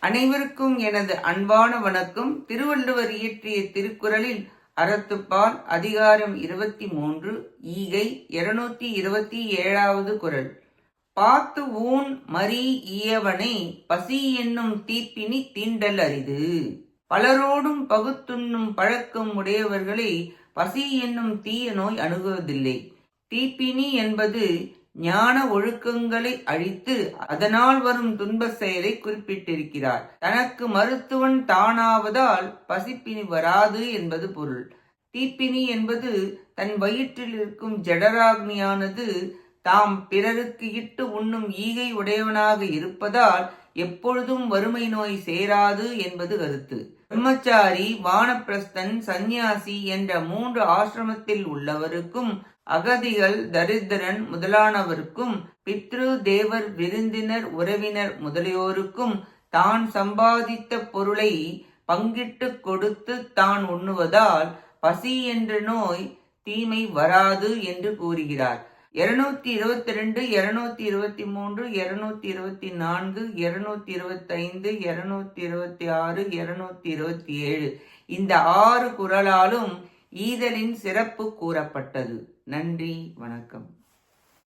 அனைவருக்கும் எனது அன்பான வணக்கம். திருவள்ளுவர் இயற்றிய திருக்குறளில் அறத்துப்பால் அதிகாரம் இருபத்தி மூன்று ஈகை இருநூத்தி இருபத்தி ஏழாவது குறள் பாத்து ஊன் மரி ஈயவனை பசி என்னும் தீப்பினி தீண்டல் அரிது. பலரோடும் பகுத்துண்ணும் பழக்கம் உடையவர்களை பசி என்னும் தீய நோய் அணுகுவதில்லை. தீப்பினி என்பது ஞான ஒழுக்கங்களை அழித்து அதனால் வரும் துன்ப செயலை குறிப்பிட்டிருக்கிறார். தனக்கு மருத்துவன் தானாவதால் பசிப்பினி வராது என்பது பொருள். தீப்பினி என்பது தன் வயிற்றில் இருக்கும் ஜடராக்னியானது தாம் பிறருக்கு இட்டு உண்ணும் ஈகை உடையவனாக இருப்பதால் எப்பொழுதும் வறுமை நோய் சேராது என்பது கருத்து. பிரம்மச்சாரி வானப்பிரஸ்தன் சந்நியாசி என்ற மூன்று ஆசிரமத்தில் உள்ளவருக்கும் அகதிகள் தரித்திரன் முதலானவருக்கும் பித்ரு தேவர் விருந்தினர் உறவினர் முதலியோருக்கும் தான் சம்பாதித்த பொருளை பங்கிட்டு கொடுத்து தான் உண்ணுவதால் பசி என்ற நோய் தீமை வராது என்று கூறுகிறார். இருநூத்தி இருபத்தி ரெண்டு இருநூத்தி இருபத்தி மூன்று இருநூத்தி இருபத்தி நான்கு இருநூத்தி இருபத்தைந்து இருநூத்தி இருபத்தி ஆறு இருநூத்தி இருபத்தி ஏழு. இந்த ஆறு குரலாலும் ஈதலின் சிறப்பு கூறப்பட்டது. நன்றி வணக்கம்.